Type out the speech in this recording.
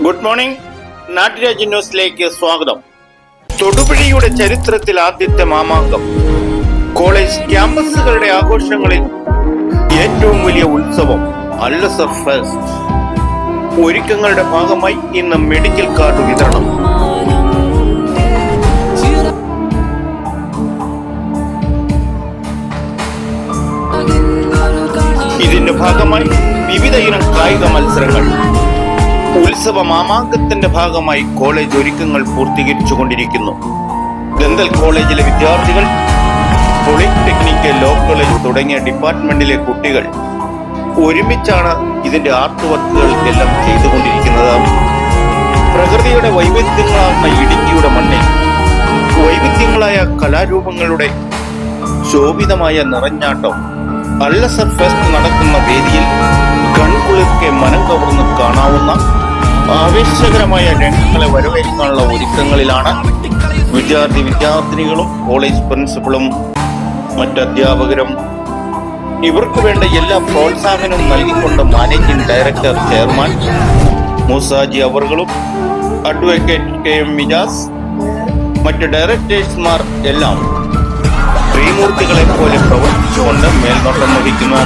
Good morning. നാട്ടുരാജ്യ ന്യൂസിലേക്ക് സ്വാഗതം. തൊടുപുഴയുടെ ചരിത്രത്തിൽ ആദ്യത്തെ മാമാങ്കം. കോളേജ് ക്യാമ്പസുകളുടെ ആഘോഷങ്ങളിൽ ഏറ്റവും വലിയ ഉത്സവം അല്ലസർ ഫെസ്റ്റ്. ഒരുക്കങ്ങളുടെ ഭാഗമായി ഇന്ന് മെഡിക്കൽ കാർഡ് വിതരണം. ഇതിന്റെ ഭാഗമായി വിവിധ ഇനം കായിക മത്സരങ്ങൾ. ഉത്സവ മാമാങ്കത്തിന്റെ ഭാഗമായി കോളേജ് ഒരുക്കങ്ങൾ പൂർത്തീകരിച്ചു കൊണ്ടിരിക്കുന്നു ദന്തൽ കോളേജിലെ വിദ്യാർത്ഥികൾ പോളിടെക്നിക് ലോ കോളേജ് തുടങ്ങിയ ഡിപ്പാർട്ട്മെന്റിലെ കുട്ടികൾ ഒരുമിച്ചാണ് ഇതിന്റെ ആർട്ട് വർക്കുകൾ എല്ലാം ചെയ്തുകൊണ്ടിരിക്കുന്നത്. പ്രകൃതിയുടെ വൈവിധ്യങ്ങളാർന്ന ഇടുക്കിയുടെ മണ്ണിൽ വൈവിധ്യങ്ങളായ കലാരൂപങ്ങളുടെ ശോഭിതമായ നിറഞ്ഞാട്ടം അല്ലസർ ഫെസ്റ്റ് നടക്കുന്ന വേദിയിൽ കൺകുളിർക്കെ മനം കവർന്ന് കാണാവുന്ന ആവേശകരമായ രംഗങ്ങളെ വരവേൽക്കാനുള്ള ഒരുക്കങ്ങളിലാണ് വിദ്യാർത്ഥി വിദ്യാർത്ഥിനികളും കോളേജ് പ്രിൻസിപ്പളും മറ്റധ്യാപകരും ഇവർക്ക് വേണ്ട എല്ലാ പ്രോത്സാഹനവും നൽകിക്കൊണ്ട് മാനേജിംഗ് ഡയറക്ടർ ചെയർമാൻ മൂസാജി അവറുകളും അഡ്വക്കേറ്റ് കെ എം മിജാസ് മറ്റ് ഡയറക്ടേഴ്സ്മാർ എല്ലാം ശ്രീമൂർത്തികളെ പോലെ പ്രവർത്തിച്ചുകൊണ്ട് മേൽനോട്ടം വഹിക്കുന്നു.